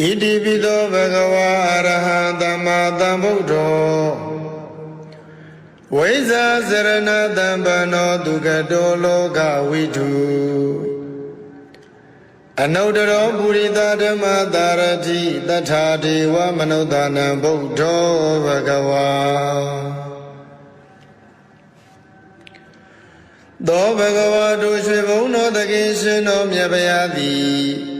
ဣတိပိသောဘဂဝါအရဟံသမ္မာသမ္ဗုဒ္ဓောဝိဇာစရဏတံပနောဒုက္ကတောလောကဝိတုအနုတ္တရောပုရိသဓမ္မတာရတိတထာဒေဝမနုဿာနံဗုဒ္ဓောဘဂဝါသောဘဂဝါတို့ရွှေဘုံတော်တခင်ရှင်တော်မြတ်ဗျာသည်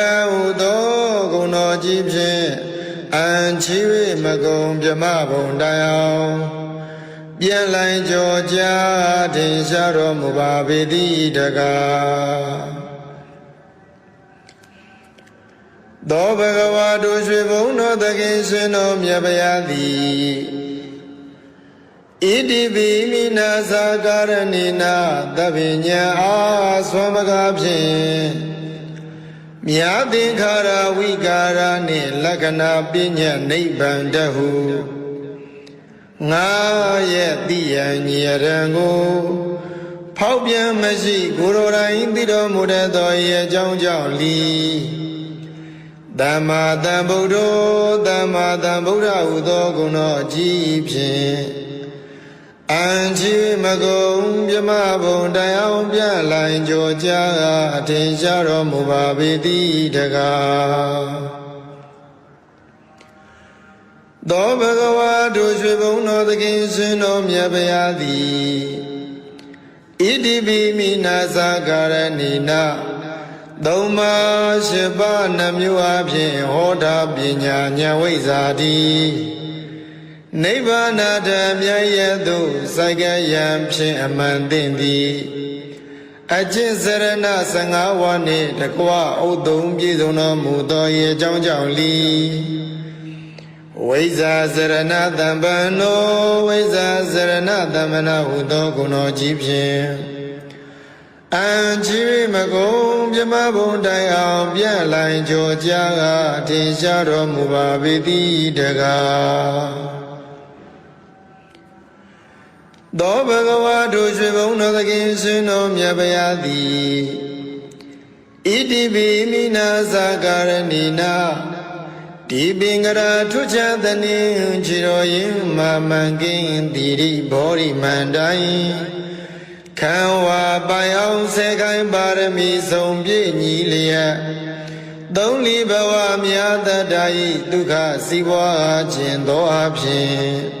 အန်ချီ၍မကုံမြမဘုံတိုင်အောင်ပြန်လိုင်းကြောကြထင်ရှားတော်မူပါပေသည်တကားသောဘဂဝါတို့ရွှေဘုံတော်သခင်ရှင်တော်မြတ်ဗျာသည်ဣတိပိမိနာသာကာရဏိနာသဗ္ဗညံအာဆွမ်းမကားဖြင့် မြာသင်္ခါရဝိကာရနှင့်လက္ခဏာပညာနိဗ္ဗာန်တဟုငါရဲ့တိယံညရံကိုဖောက်ပြန်မရှိကိုယ်တော်တိုင်သိတော်မူတတ်သောဤအကြောင်းကြောင့်လီသမ္မာသမ္ဗုဒ္ဓောသမ္မာသမ္ဗုဒ္ဓဟုသောဂုဏ်တော်အကြီးဖြင့် အန်ချီမကုံမြမဘုံတရားပြလိုင်ကြောကြာအထင်ရှားတော်မူပါပေသည်တကားသောဘဂဝါတို့ရွှေဘုံတော်သခင်ရှင်တော်မြတ်ဗျာသည်ဣတိပိမိနာသာကာရဏိနာသုံးပါးရှိပါးနှမျိုးအဖြစ်ဟောတာပညာဉာဏ်ဝိဇ္ဇာတိ နိဗ္ဗာန်တမြတ်ရဲ့သို့စိုက်ကယံဖြင့်အမှန်သိသည်အကျင့်စရဏ15ဝါနှင့်တကွဥတုံပြည့်စုံတော်မူသော၏အကြောင်းကြောင့်လီဝိဇာစရဏတံပံနောဝိဇာစရဏတမ္မနာဟုသောဂုဏ်တော်ကြီးဖြင့်အန်ချီမကုံမြမဘုံတိုင်အောင်ပြန့်လိုင်ကြောကြာကထင်ရှားတော်မူပါပေသည်တကား သောဘဂဝါတို့ရွှေဘုံတော်သခင်ရှင်တော်မြတ်ဗျာသည်ဣတိပိမိနာသာကာရဏိနာဒီပင်္ဂရာထုချသနေခြေတော်ရင်မာမန်ကင်းတိရိဘောရိမန္တိုင်ခံဝါပိုင်အောင်ဆယ်ခိုင်ပါရမီဆုံးပြည့်ညီလျက်သုံးလီဘဝမြာတတ္တာဤဒုက္ခစီးပွားခြင်းသောအဖြစ်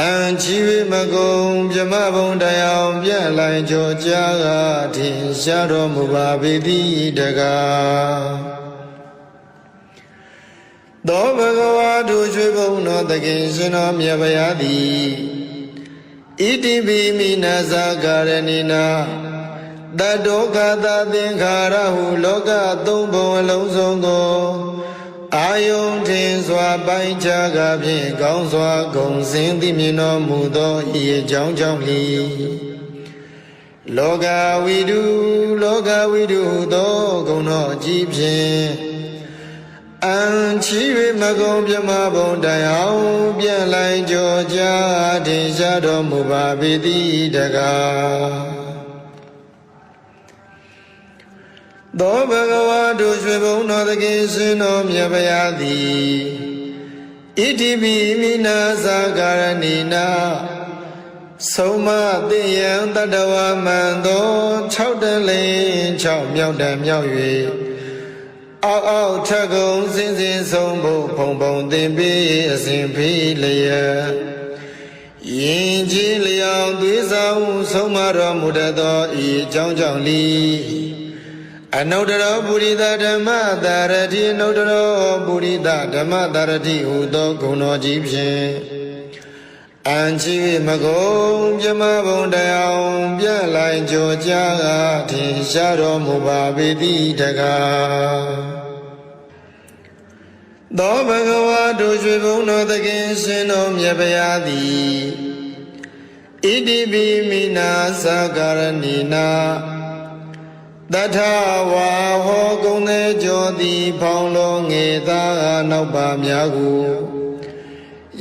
အန်ချီမကုံမြမဘုံတရားပြန့်လိုင်ကြောကြာကထင်ရှားတော်မူပါပေသည်တကားသောဘဂဝါတို့ရွှေဘုံတော်တခင်ရှင်တော်မြတ်ဗျာသည်ဣတိပိမိနာဇာကာရဏိနာတတောကတာသင်္ခါရဟုလောကသုံးဘုံအလုံးစုံကို အာယုန်ထင်စွာပိုင်းခြားကဖြင့်ကောင်းစွာဂုံစင်သိမြင်တော်မူသောဤအကြောင်းကြောင့်လီလောကဝိတုလောကဝိတုသောဂုဏတော်ကြီးဖြင့်အန်ချီ၍မကုံပြမဘုံတိုင်အောင်ပြန့်လိုက်ကြောကြာထင်ရှားတော်မူပါပေသည်တကား သောဘဂဝါတို့ရွှေဘုံတော်သခင်ရှင်တော်မြတ်ဗျာသည်ဣတိပိမိနာသာကာရဏိနာဆုံးမသိယံတတဝမန္တော6တလင်း6မြောက်တံမြောက်၍အောက်အောက်ထက်ကုံစင်စင်ဆုံးဖို့ဖုံဖုံသင်ပြီးအစဉ်ဖိလျက်ယင်ကြီးလျောင်သွေးဆောင်ဆုံးမတော်မူတတ်သောဤအကြောင်းကြောင့်လီ အနုတ္တရောပုရိသဓမ္မတာရတိအနုတ္တရောပုရိသဓမ္မတာရတိဟူသောဂုဏ်တော်ကြီးဖြင့်အန်ချီမကုံပြမဘုံတရားပြလိုက်ကြောကြာထင်ရှားတော်မူပါပေတိတကားသောဘဂဝါတို့ရွှေဘုံတော်သခင်ရှင်တော်မြတ်ဗျာသည်ဣတိပိမိနာသကာရဏီနာ တထဝါဟောကုံသေးကြောသည်ဖောင်းလုံးငေသာနောက်ပါများကို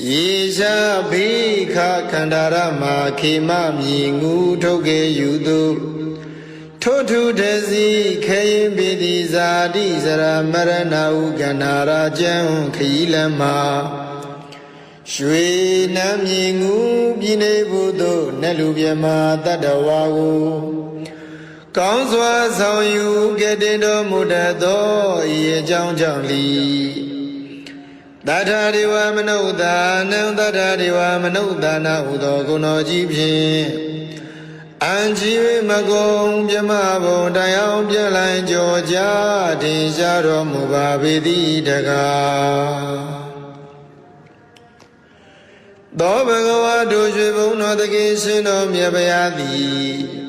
ယေရှာဘိခခန္ဓာရမခေမမြည်ငူထုတ်ကေယူသူထိုထုတစီခေရင်ပိတိဇာတိစရမရဏဟုကန္နာရာကျံခီလမရွှေနမ်းမြည်ငူပြည်နေဘုသို့နတ်လူမြမတတ္တဝါကို ကောင်းစွာဆောင်ယူကတည်တော်မူတတ်သောဤအကြောင်းကြောင့်လီတထာဒေဝမနုဿာနံတထာဒေဝမနုဿာနာဟုသောဂုဏတော်ကြီးဖြင့်အံကြီးမကုံမြမဘုံတရားပြလိုက်ကြောကြတင်ရှားတော်မူပါပေသည်တကားသောဘဂဝါတို့ရွှေဘုံတော်တကိရှင်တော်မြတ်ဗျာသည်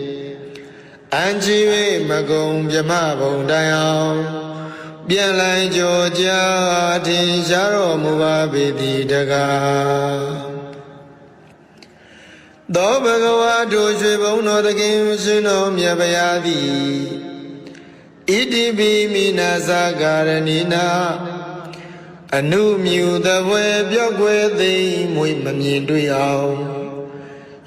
အံချီ၍မကုံမြမဘုံတိုင်အောင်ပြန်လိုက်ကြောကြာထင်ရှားတော်မူပါပေသည်တကားသောဘဂဝါတို့ရွှေဘုံတော်တခင်ရှင်တော်မြတ်ဗျာသည်ဣတိပိမိနာဇာကာရဏီနာအနုမြူသဘွယ်ပြော့ကွယ်သိမ့်မွေမမြင်တွေ့အောင်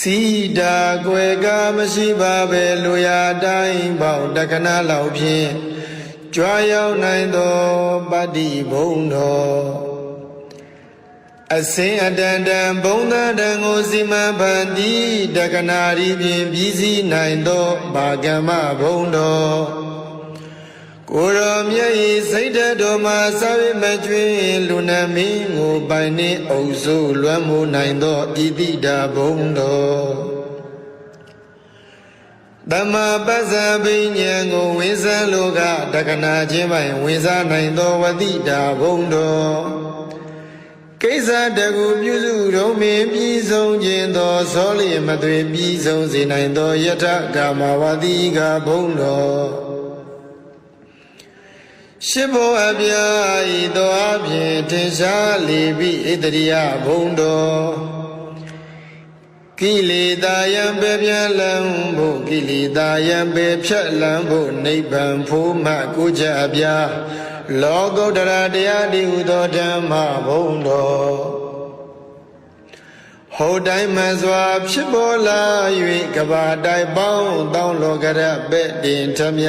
စီတာကွယ်ကမရှိပါပဲလူရတိုင်းပေါတက္ကနာလောက်ဖြင့်ကြွားရောက်နိုင်သောပတ္တိဘုံတော်အစင်အတန်တန်ဘုံသာတန်ကိုစီမံဖန်တီးတက္ကနာရီဖြင့်ပြီးစီးနိုင်သောဘာကမ္မဘုံတော် ကိုယ်တော်မြတ်၏စိတ်ဓာတ်တော်မှာစာဝိမကျွင်းလူနာမင်းကိုပိုင်နှင့်အုပ်စိုးလွမ်းမိုးနိုင်သောဣတိတာဘုံတော်တမပဇ္ဇဘိညာဉ်ကိုဝိဇံလောကတက္ကနာချင်းပိုင်ဝိဇာနိုင်သောဝတိတာဘုံတော်ကိစ္စတကူပြုစုတော်မင်းပြီးဆုံးခြင်းသောဇောလျမသွေပြီးဆုံးစေနိုင်သောယထကာမဝတိကဘုံတော် ရှိဘောအပြာဤသောအဖြင့်ထင်ရှားလေပြီဣတရိယဘုံတော်ကိလေသာယံပေပြန်လံဖို့ကိလေသာယံပေဖြတ်လံဖို့နိဗ္ဗာန်ဖို့မှကိုကြအပြာလောကုတ္တရာတရားဒီဟုသောဓမ္မဘုံတော်ဟောတိုင်းမှစွာဖြစ်ပေါ်လာ၍ကဘာတိုင်ပေါင်းတောင်းလောကရပဲ့တင်ထမြ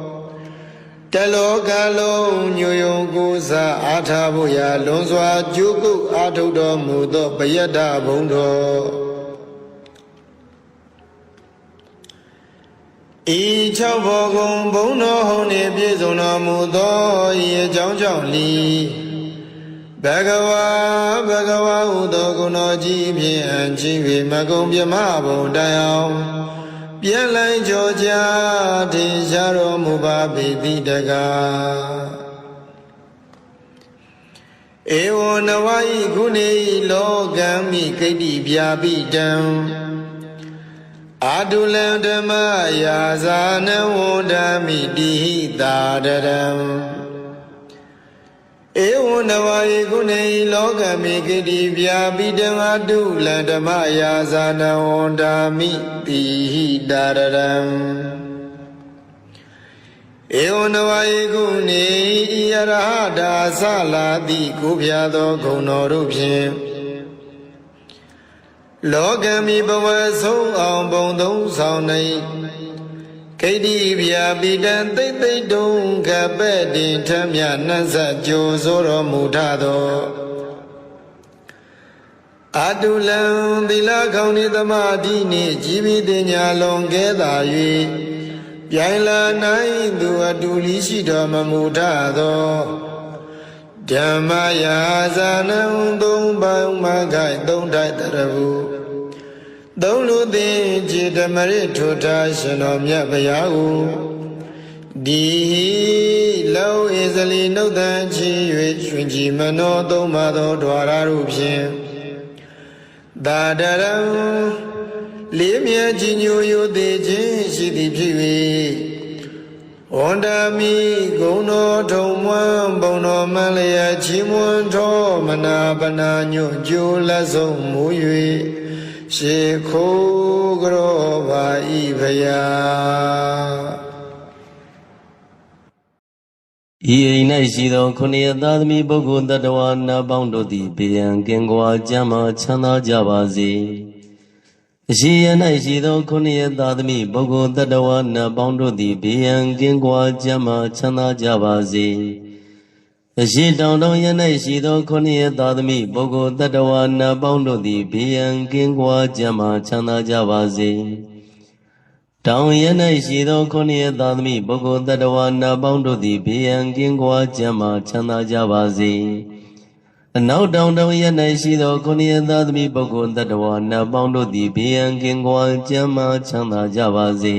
တလောကလုံးညိုယုံကိုးစားအားထားဖို့ရာလွန်စွာကြိုးကုပ်အားထုတ်တော်မူသောပယတ္တဘုံတော်ဤ၆ဘောကုံဘုံတော်ဟုန်နှင့်ပြည့်စုံတော်မူသောဤအကြောင်းကြောင့်လီဘဂဝါဘဂဝါဟုသောဂုဏတော်ကြီးဖြင့်အံကြီး၍မကုံပြမဘုံတိုင်အောင် ပြန်လိုက်ကြောကြထင်ရှားတော်မူပါပေတိတကားဧဝနဝဤခုနေဤလောကံမိဂိတ္တိပြာပိတံအာတုလံဓမ္မယာဇာနဝန္ဒမိတိဟိတာတရံ ဧဝနဝယေကုနေဤလောကမိဂိတိပြာပိတံအာတုလံဓမ္မယာဇာနဝန္ဒမိတိဟိတာရံဧဝနဝယေကုနေဤယရဟတာသလာတိကိုဖျားသောဂုဏ်တော်တို့ဖြင့်လောကမီဘဝဆုံးအောင်ဘုံသုံးဆောင်နေ ဂိတိဗျာပိတံသိမ့်သိမ့်တုံကပဲ့တင်ထမြနှက်ဆက်ကြိုဆိုတော်မူထသောအတုလံသီလကောင်းဤသမာဓိနှင့်ជីវိတညာလွန်ကဲသာ၍ပြိုင်လာနိုင်သူအတူလီရှိတော်မမူထသောဓမ္မယာဇာနံသုံးပေါင်းမခိုင်သုံးထိုက်တရဘူး သုံးလူသိจิตမရထိုထားရှင်တော်မြတ်ဗျာကိုဒီလောဧဇလီနှုတ်တန်ချီ၍ရွှင်ကြည်မနောသုံးပါသောဓဝရတို့ဖြင့်သာတရံလေးမြတ်ကြီးညိုယိုသေးခြင်းရှိသည်ဖြစ်၍ဝန္ဒမိဂုံတော်ထုံမွန်းဘုံတော်မလျက်ချီးမွမ်းတော်မနာပနာညွတ်ကြိုးလက်ဆုံးမူ၍ ရှေခိုးကြောပါဤဖယားဤအိမ်၌ရှိသောခொနည်းသားသမီးပုဂ္ဂိုလ်တ attva နာပေါင်းတို့သည်ဘေးရန်ကင်းကွာကြမ်းမှချမ်းသာကြပါစေအရှိယ၌ရှိသောခொနည်းသားသမီးပုဂ္ဂိုလ်တ attva နာပေါင်းတို့သည်ဘေးရန်ကင်းကွာကြမ်းမှချမ်းသာကြပါစေ အရှိတောင်တောင်ယ၌ရှိသောခொနည်းသားသမီးပုဂ္ဂိုလ်တ attva နာပေါင်းတို့သည်ဘေးရန်ကင်းကွာကြမ်းမှချမ်းသာကြပါစေတောင်ရ၌ရှိသောခொနည်းသားသမီးပုဂ္ဂိုလ်တ attva နာပေါင်းတို့သည်ဘေးရန်ကင်းကွာကြမ်းမှချမ်းသာကြပါစေအနောက်တောင်တောင်ရ၌ရှိသောခொနည်းသားသမီးပုဂ္ဂိုလ်တ attva နာပေါင်းတို့သည်ဘေးရန်ကင်းကွာကြမ်းမှချမ်းသာကြပါစေ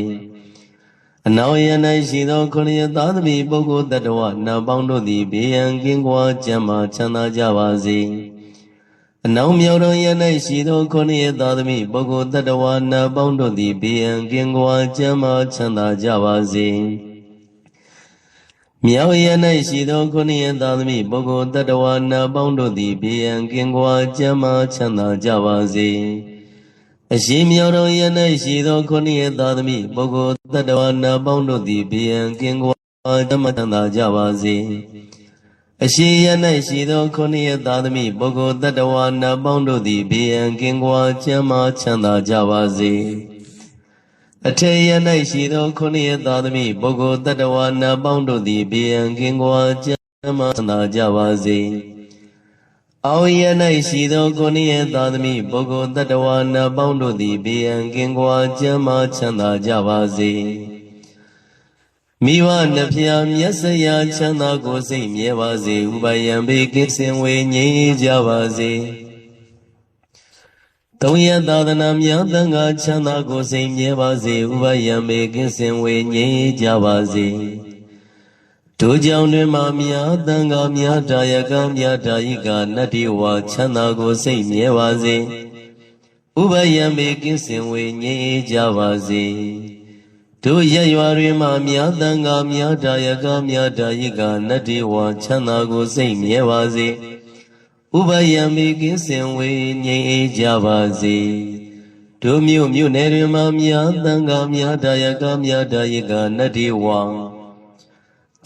အနောက်ရ၌ရှိသောခொနည်းသားသမီးပုဂ္ဂိုလ်တ attva နာပေါင်းတို့သည်ဘေးရန်ကင်းကွာကြမ်းမှချမ်းသာကြပါစေအနောက်မြောက်တော်ရ၌ရှိသောခொနည်းသားသမီးပုဂ္ဂိုလ်တ attva နာပေါင်းတို့သည်ဘေးရန်ကင်းကွာကြမ်းမှချမ်းသာကြပါစေမြောက်ရ၌ရှိသောခொနည်းသားသမီးပုဂ္ဂိုလ်တ attva နာပေါင်းတို့သည်ဘေးရန်ကင်းကွာကြမ်းမှချမ်းသာကြပါစေ အရှိမြောက်တော်ရ၌ရှိသောခொနည်းသားသမီးပုဂ္ဂိုလ်တ attva နာပေါင်းတို့သည်ဘေးရန်ကင်းကွာကြမ်းမှချမ်းသာကြပါစေအရှိယ၌ရှိသောခொနည်းသားသမီးပုဂ္ဂိုလ်တ attva နာပေါင်းတို့သည်ဘေးရန်ကင်းကွာချမ်းသာချမ်းသာကြပါစေအထေယ၌ရှိသောခொနည်းသားသမီးပုဂ္ဂိုလ်တ attva နာပေါင်းတို့သည်ဘေးရန်ကင်းကွာချမ်းသာချမ်းသာကြပါစေ အောင်ယ၌ရှိသောခொနည်းသားသမီးပုဂ္ဂိုလ်တ attva နာပေါင်းတို့သည်ဘေးရန်ကင်းကွာချမ်းသာချမ်းသာကြပါစေမိဘနှဖျားမျက်စရာချမ်းသာကိုစိတ်မြဲပါစေဥပယံဘေကင်းစင်ဝေငြိမ်းကြပါစေသုံးရသာသနာများတန်ခါချမ်းသာကိုစိတ်မြဲပါစေဥပယံဘေကင်းစင်ဝေငြိမ်းကြပါစေ တို့ကြောင့်တွင်မှများတန်ခါများတာယကံများတာယိကနတ္တိဝါချမ်းသာကိုစိတ်မြဲပါစေဥပယံဘေကင်းစင်ဝေငြိမ်းကြပါစေတို့ရရွာတွေမှာမြာတန်ကမြာတာယကမြာတာယိကနတ္တိဝါချမ်းသာကိုစိတ်မြဲပါစေဥပယံမိကင်းစင်ဝေငြိမ်အေးကြပါစေတို့မြို့မြို့နယ်တွေမှာမြာတန်ကမြာတာယကမြာတာယိကနတ္တိဝါ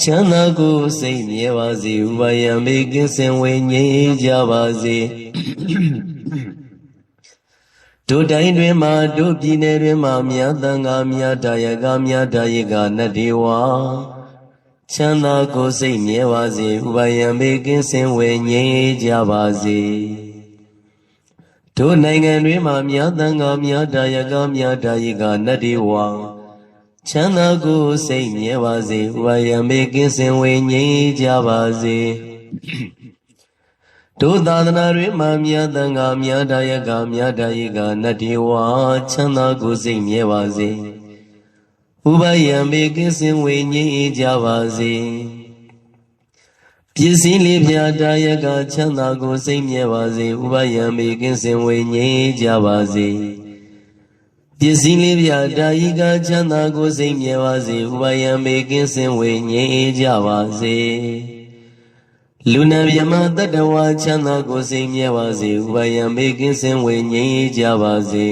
ချမ်းသာကိုစိတ်မြဲပါစေဥပယံမိကင်းစင်ဝေငြိမ်အေးကြပါစေတို့တိုင်းတွင်မှတို့ပြည်နယ်တွင်မှမြတ်သံဃာမြတ်တာယကမြတ်တာယကနတ္တိဝါချမ်းသာကိုယ်စိတ်မြဲပါစေဥပယံမေကင်းစင်ဝေငြိမ်းကြပါစေတို့နိုင်ငံတွင်မှမြတ်သံဃာမြတ်တာယကမြတ်တာယကနတ္တိဝါ ချမ်းသာကိုယ်စိတ်မြဲပါစေဥပါယံမေကင်းစင်ဝေငြိမ်းကြပါစေတို့သာသနာတွင်မာမြတ်တန်ခါမြတ်တရကမြတ်တရိကနတ္တိဝါချမ်းသာကိုယ်စိတ်မြဲပါစေဥပါယံမေကင်းစင်ဝေငြိမ်းကြပါစေပစ္စည်းလေးဖြာတရကချမ်းသာကိုယ်စိတ်မြဲပါစေဥပါယံမေကင်းစင်ဝေငြိမ်းကြပါစေ ပစ္စည်းလေးဖြာတာယိကချမ်းသာကိုယ်စိတ်မြဲပါစေဥပါယံမေကင်းစင်ဝေငြိမ်းကြပါစေလူနာမြမတတ္တဝါချမ်းသာကိုယ်စိတ်မြဲပါစေဥပါယံမေကင်းစင်ဝေငြိမ်းကြပါစေ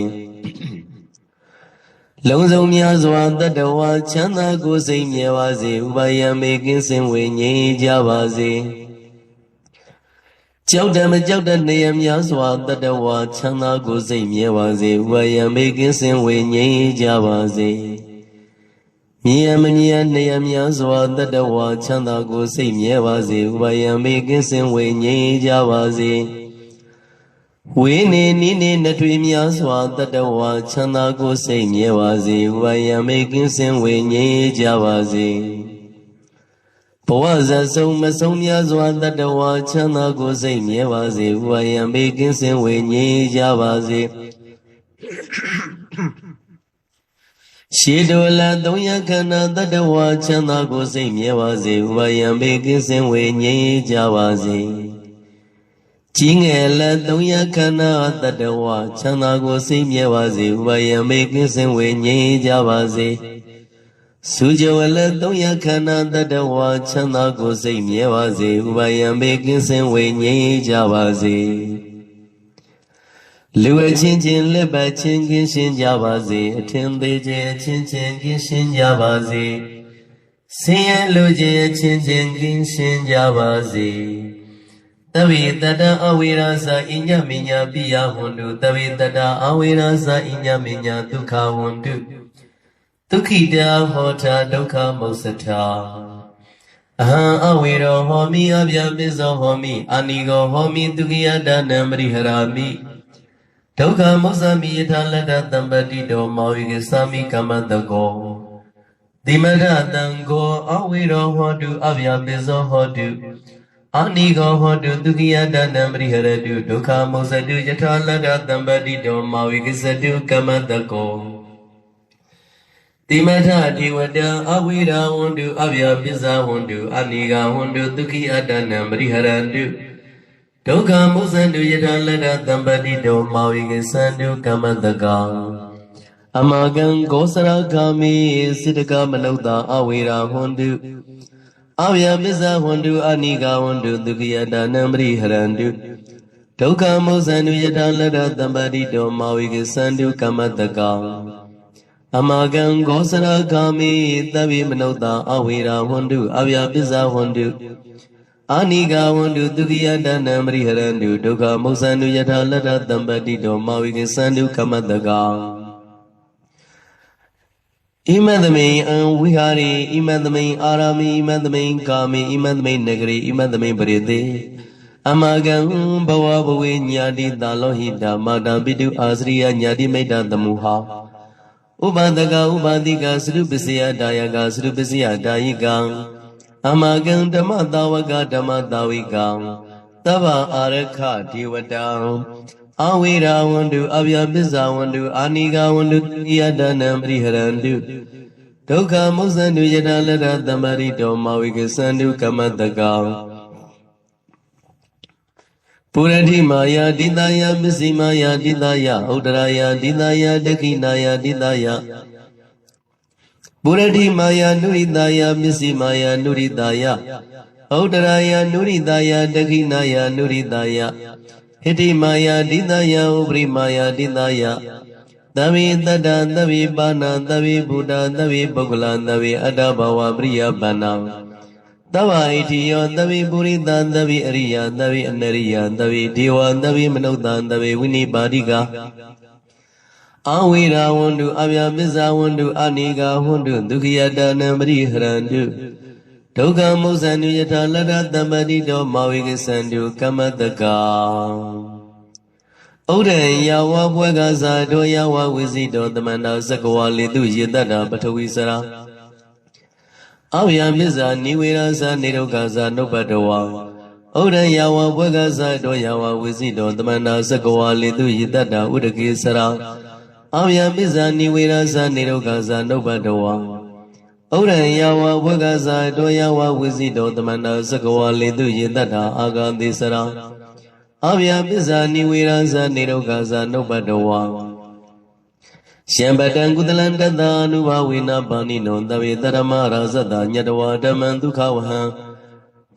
လုံးစုံများစွာတတ္တဝါချမ်းသာကိုယ်စိတ်မြဲပါစေဥပါယံမေကင်းစင်ဝေငြိမ်းကြပါစေ ကြောက်တယ်မကြောက်တဲ့နေရများစွာတတဝါချမ်းသာကိုယ်စိတ်မြဲပါစေဝယံမေကင်းစင်ဝေငြိမ်းကြပါစေမြည်ရမမြည်ရနေရများစွာတတဝါချမ်းသာကိုယ်စိတ်မြဲပါစေဝယံမေကင်းစင်ဝေငြိမ်းကြပါစေဝေနေနိနေနထွေများစွာတတဝါချမ်းသာကိုယ်စိတ်မြဲပါစေဝယံမေကင်းစင်ဝေငြိမ်းကြပါစေဘ ဝဇဆုံးမဆုံးများစွာတတဝါချမ်းသာကိုယ်စိတ်မြဲပါစေဝါယံဘေကင်းစင်ဝေငြိမ်းကြပါစေရှေတောလသုံးရခန္ဓာတတဝါချမ်းသာကိုယ်စိတ်မြဲပါစေဝါယံဘေကင်းစင်ဝေငြိမ်းကြပါစေကြီးငယ်လက်သုံးရခန္ဓာတတဝါချမ်းသာကိုယ်စိတ်မြဲပါစေဝါယံဘေကင်းစင်ဝေငြိမ်းကြပါစေ စုကြဝလသုံးရခန္ဓာတတဝါချမ်းသာကိုယ်စိတ်မြဲပါစေဥပါယံဘေကင်းစင်ဝေငြိမ်းကြပါစေလူအချင်းချင်းလက်ပတ်ချင်းကင်းရှင်းကြပါစေအထင်သေးခြင်းအချင်းချင်းကင်းရှင်းကြပါစေဆင်းရဲလူချင်းအချင်းချင်းကင်းရှင်းကြပါစေတဝိတတအဝိရသဣညမညာပိယဝန္တုတဝိတတအဝိရသဣညမညာဒုက္ခဝန္တု ဒုက္ခိတဟောတာဒုက္ခမုစ္စတာအဟံအဝေရောဟောမိအဗျာပိဇောဟောမိအာနိကောဟောမိဒုက္ခိယတနံပရိဟရာမိဒုက္ခမုစ္စမိယထာလတ္တတံပတိတောမောဝိကသမိကမ္မတကောတိမရတံကိုအဝေရောဟောတုအဗျာပိဇောဟောတုအာနိကောဟောတုဒုက္ခိယတနံပရိဟရတုဒုက္ခမုစ္စတုယထာလတ္တတံပတိတောမောဝိကသတုကမ္မတကော တိမထဒေဝတံအဝိရာဝန္တုအဗျာပစ္ဆဝန္တုအနိဂဝန္တုဒုက္ခိအတ္တနံပရိဟရန္တုဒုက္ခမုသန္တုယထာလတ္တတံပတိတောမောဝိကသန္တုကမ္မတကံအမကံဂောစရဂာမိစိတကမနုဿာအဝိရာဝန္တုအဗျာပစ္ဆဝန္တုအနိဂဝန္တုဒုက္ခိအတ္တနံပရိဟရန္တုဒုက္ခမုသန္တုယထာလတ္တတံပတိတောမောဝိကသန္တုကမ္မတကံ အမကံဂောစရဂာမိသဗ္ဗေမနုဿာအဝေရာဝန္တုအဗျာပစ္ဆဝန္တုအာနိကဝန္တုဒုက္ခိယတနံပရိဟရန္တုဒုက္ခမုစ္ဆန္တုယထာလတ္တတံပတိတောမောဝိကေသန္တုကမတကံဣမသမိန်အံဝိဟာရိဣမသမိန်အာရာမိဣမသမိန်ကာမိဣမသမိန်နဂရိဣမသမိန်ပရိသေအမကံဘဝဘဝေညာတိတာလောဟိတာမာတာပိတုအာစရိယညာတိမိတ်တသမုဟာ ဥပဒကဥပါတိကသရုပစ္စယဒါယကသရုပစ္စယဒါယိကံအမကံဓမ္မတာဝကဓမ္မတာဝိကံသဗ္ဗအာရခဒေဝတံအဝိရာဝန္တုအဗျာပစ္ဆဝန္တုအာနိကဝန္တုတိယဒနံပရိဟရန္တုဒုက္ခမုစ္ဆန္တုယတလရသမ္ပရိတောမဝိကသန္တုကမတကံ ပုရတိမာယာဒိတယပစ္စည်းမာယာဒိတယဥဒရာယဒိတယဒခိနာယဒိတယပုရတိမာယာနုရိတယပစ္စည်းမာယာနုရိတယဥဒရာယနုရိတယဒခိနာယနုရိတယဟိတိမာယာဒိတယဥပရိမာယာဒိတယသဗ္ဗေတတ္တသဗ္ဗေပါဏသဗ္ဗေဘုဒ္ဓသဗ္ဗေပုဂ္ဂလသဗ္ဗေအတ္တဘဝပရိယပဏံ သဗ္ဗဣတိယောသဗ္ဗေပုရိသသဗ္ဗေအရိယသဗ္ဗေအနရိယသဗ္ဗေဒေဝသဗ္ဗေမနုဿသဗ္ဗေဝိနိပါတိကအဝိရာဝန္တုအဗျာပစ္ဆဝန္တုအနိဂဝန္တုဒုက္ခယတနံပရိဟရန္တုဒုက္ခမုစ္ဆန္တုယထာလတ္တသမ္ပတိတောမာဝိကသန္တုကမ္မတကဩဒံယဝဘွဲကစားတောယဝဝိစီတောတမန္တာသကဝါလေတုယေတ္တာပထဝီစရာ အဝယမစ္ဆာနိဝေရသနေရုကသနုပ္ပတဝါဩဒံယဝဘွဲကစားတောယဝဝိစီတောတမန္တာသကဝါလေတုယေတ္တာဥဒကေစရာအဝယမစ္ဆာနိဝေရသနေရုကသနုပ္ပတဝါဩရံယဝဝဂဇာတောယဝဝိစီတောတမန္တသကဝလေတုယေတ္တာအာဂတိစရာအဗျာပစ္စာနိဝေရဇာနေရုဂဇာနုပတဝါ ရှင်ပတံကုသလံတတအနုဘဝေနပါဏိနောတဝေတရမရာဇတညတဝါဓမ္မံဒုက္ခဝဟံ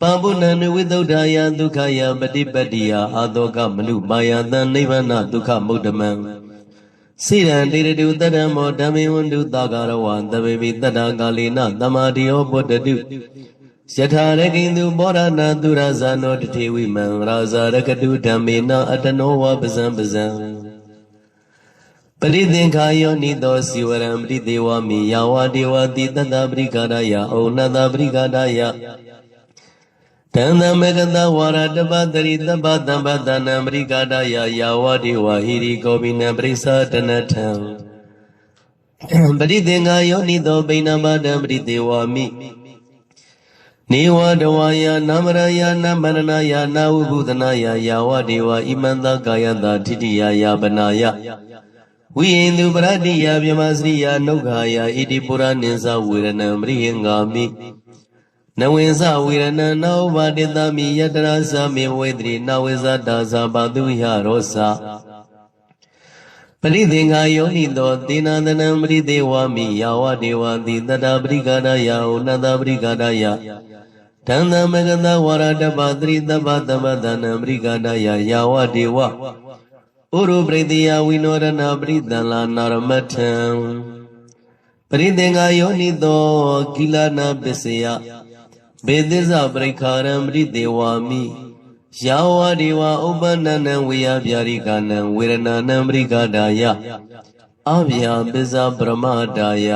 ပါပုဏ္ဏနဝိသုဒ္ဓာယဒုက္ခယပฏิပတ္တိယအာတောကမနုမာယတံနိဗ္ဗာနဒုက္ခမုဒ္ဓမံစိရံတေရတုတတ္တမောဓမ္မေဝန္တုတာကာရဝံတပေပိတတ္တာကာလေနတမာတိယောပုတ္တတုယထာရကိန္တုဘောရဏသူရဇာနောတထေဝိမံရာဇာရကတုဓမ္မေနအတနောဝပဇံပဇံ ပရိသင်္ခာယောနိသောစီဝရံပရိသေဝမိယာဝဒေဝတိတတ္တပရိကာရယဩနတပရိကာရယတံသမကတဝါရတပတရိတပတံပတနံပရိကာဒယယာဝတိဝဟိရိကောပိနံပရိသတနထံပရိသင်္ဃာယောနိသောပိဏမတံပရိသေဝမိနေဝတဝါယနာမရယနာမရဏယနာဝုဘုဒနာယယာဝတိဝဣမန္တကာယတာထိတိယယာပနာယ ဝိယင်သူပရတိယမြမစရိယနုခာယဣတိပုရနိသဝေရဏံပရိယင်္ဂာမိနဝင်းစဝေရဏနောဘာတိတမိယတရာသမေဝေတိနဝေဇတာဇာပါတုဟရောစပရိသင်္ဃာယောနိတောသေနာတနံပရိသေဝမိယာဝဒေဝတိတတပရိကာရယဩနတပရိကာရယဒန္တမဂတဝရတပသရိတပတပဒနံပရိကာရယယာဝဒေဝ ဥရုပရိတိယဝိနောရဏပရိတံလာနာရမထံပရိသင်္ဃာယောနိတောကိလနာပစ္စယဘေသစ္စပရိခာရံပရိသေဝမိယာဝဒီဝဥပ္ပန္နနံဝေယဗျာရိကနံဝေရဏနံပရိကဒါယအဗျာပစ္စပရမဒါယ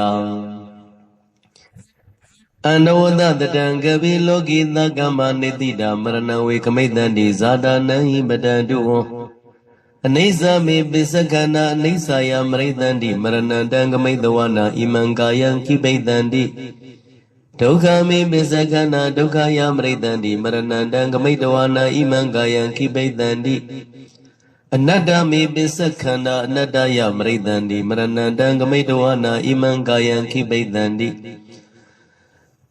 အနဝတတတံကပိလောကိသကမ္မနိတိတာမရဏဝေကမိတံဒီဇာတာနံဟိပတံတုဝံ အနိစ္စမေပစ္စကနာအနိစ္စယမရိတံတိမရဏံတံကမိတဝနာဣမံကာယံခိပိတံတိဒုက္ခမေပစ္စကနာဒုက္ခယမရိတံတိမရဏံတံကမိတဝနာဣမံကာယံခိပိတံတိအနတ္တမေပစ္စခန္ဓာအနတ္တယမရိတံတိမရဏံတံကမိတဝနာဣမံကာယံခိပိတံတိ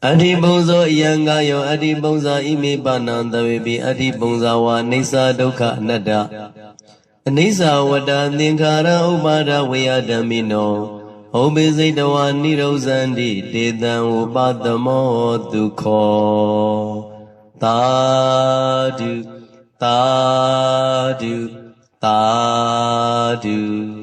အတ္တိပုံဇောအယံကာယောအတ္တိပုံဇာဣမိပါဏံသဝေပိအတ္တိပုံဇာဝါအိဋ္ဌာဒုက္ခအနတ္တ အနိစ္စဝတ္တသင်္ခါရဥပါဒဝေယဓမ္မိနောဟောပိစိတ်တဝါနိရောဇန္တိတေတံဥပတမောဒုခောသာဓုသာဓုသာဓု